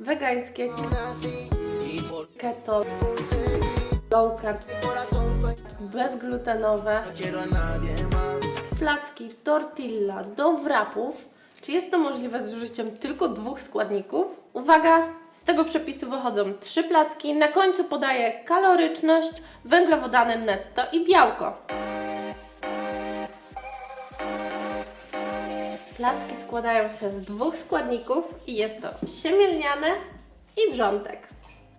wegańskie, keto, low carb, bezglutenowe, no placki tortilla do wrapów. Czy jest to możliwe z użyciem tylko dwóch składników? Uwaga, z tego przepisu wychodzą trzy placki. Na końcu podaję kaloryczność, węglowodany netto i białko. Placki składają się z dwóch składników i jest to siemię lniane i wrzątek.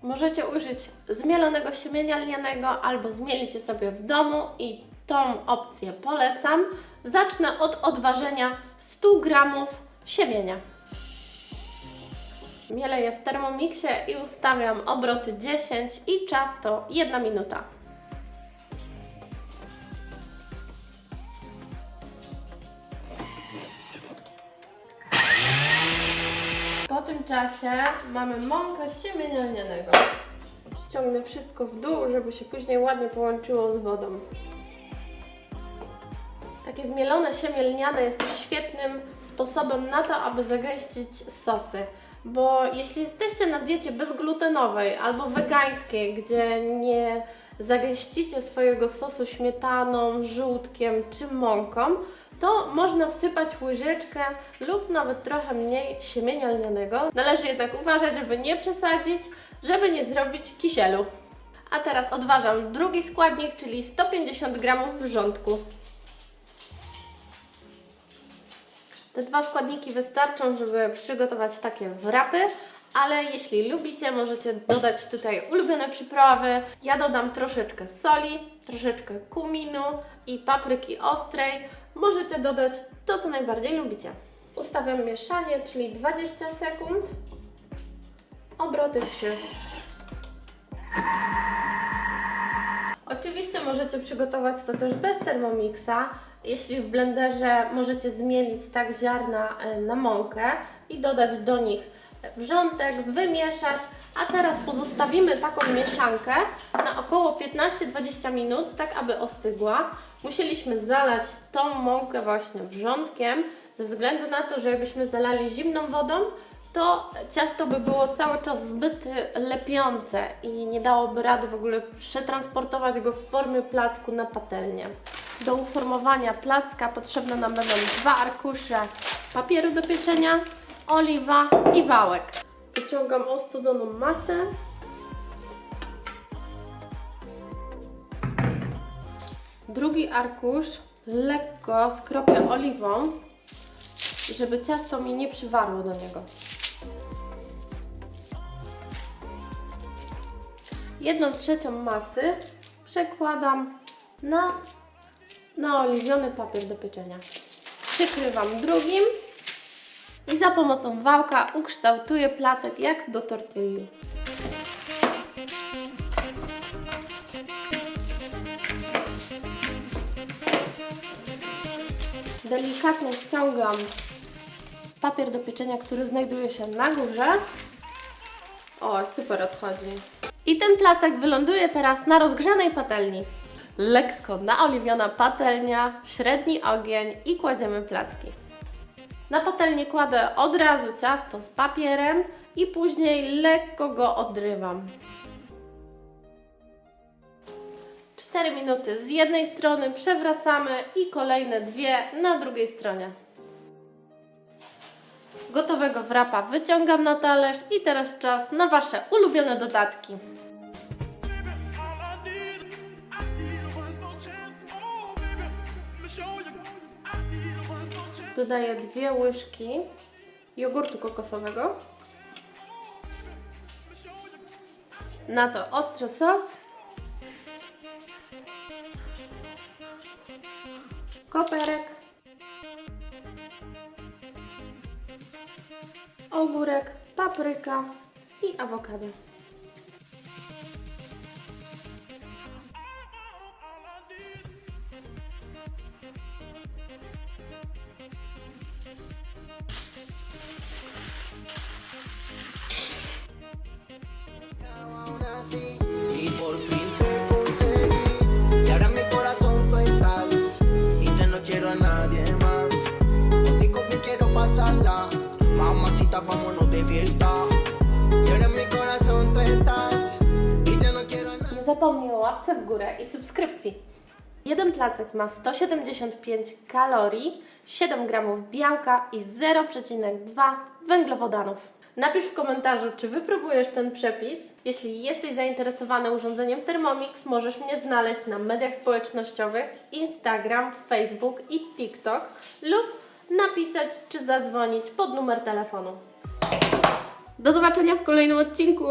Możecie użyć zmielonego siemienia lnianego albo zmielicie sobie w domu i tą opcję polecam. Zacznę od odważenia 100 gramów siemienia. Mielę je w termomiksie i ustawiam obroty 10 i czas to 1 minuta. Tym czasie mamy mąkę siemienia lnianego. Ściągnę wszystko w dół, żeby się później ładnie połączyło z wodą. Takie zmielone siemię lniane jest świetnym sposobem na to, aby zagęścić sosy. Bo jeśli jesteście na diecie bezglutenowej albo wegańskiej, gdzie nie zagęścicie swojego sosu śmietaną, żółtkiem czy mąką, to można wsypać łyżeczkę lub nawet trochę mniej siemienia lnianego. Należy jednak uważać, żeby nie przesadzić, żeby nie zrobić kisielu. A teraz odważam drugi składnik, czyli 150 g wrzątku. Te dwa składniki wystarczą, żeby przygotować takie wrapy, ale jeśli lubicie, możecie dodać tutaj ulubione przyprawy. Ja dodam troszeczkę soli, troszeczkę kuminu i papryki ostrej. Możecie dodać to, co najbardziej lubicie. Ustawiam mieszanie, czyli 20 sekund. Obroty 3. Oczywiście możecie przygotować to też bez Thermomixa. Jeśli w blenderze możecie zmielić tak ziarna e, na mąkę i dodać do nich wrzątek, wymieszać, a teraz pozostawimy taką mieszankę na około 15-20 minut, tak aby ostygła. Musieliśmy zalać tą mąkę właśnie wrzątkiem, ze względu na to, że jakbyśmy zalali zimną wodą, to ciasto by było cały czas zbyt lepiące i nie dałoby rady w ogóle przetransportować go w formie placku na patelnię. Do uformowania placka potrzebne nam będą dwa arkusze papieru do pieczenia, oliwa i wałek. Wyciągam ostudzoną masę. Drugi arkusz lekko skropię oliwą, żeby ciasto mi nie przywarło do niego. Jedną trzecią masy przekładam na naoliwiony papier do pieczenia. Przykrywam drugim i za pomocą wałka ukształtuję placek jak do tortilli. Delikatnie ściągam papier do pieczenia, który znajduje się na górze. O, super odchodzi. I ten placek wyląduje teraz na rozgrzanej patelni. Lekko naoliwiona patelnia, średni ogień i kładziemy placki. Na patelnię kładę od razu ciasto z papierem i później lekko go odrywam. 4 minuty z jednej strony przewracamy i kolejne dwie na drugiej stronie. Gotowego wrapa wyciągam na talerz i teraz czas na Wasze ulubione dodatki. Dodaję dwie łyżki jogurtu kokosowego. Na to ostry sos. Koperek. Ogórek, papryka i awokado. Y por fin te conseguí. Mi. Y ya górę i subskrypcji. Jeden placek ma 175 kalorii, 7 gramów białka i 0,2 węglowodanów. Napisz w komentarzu, czy wypróbujesz ten przepis. Jeśli jesteś zainteresowany urządzeniem Thermomix, możesz mnie znaleźć na mediach społecznościowych Instagram, Facebook i TikTok lub napisać czy zadzwonić pod numer telefonu. Do zobaczenia w kolejnym odcinku.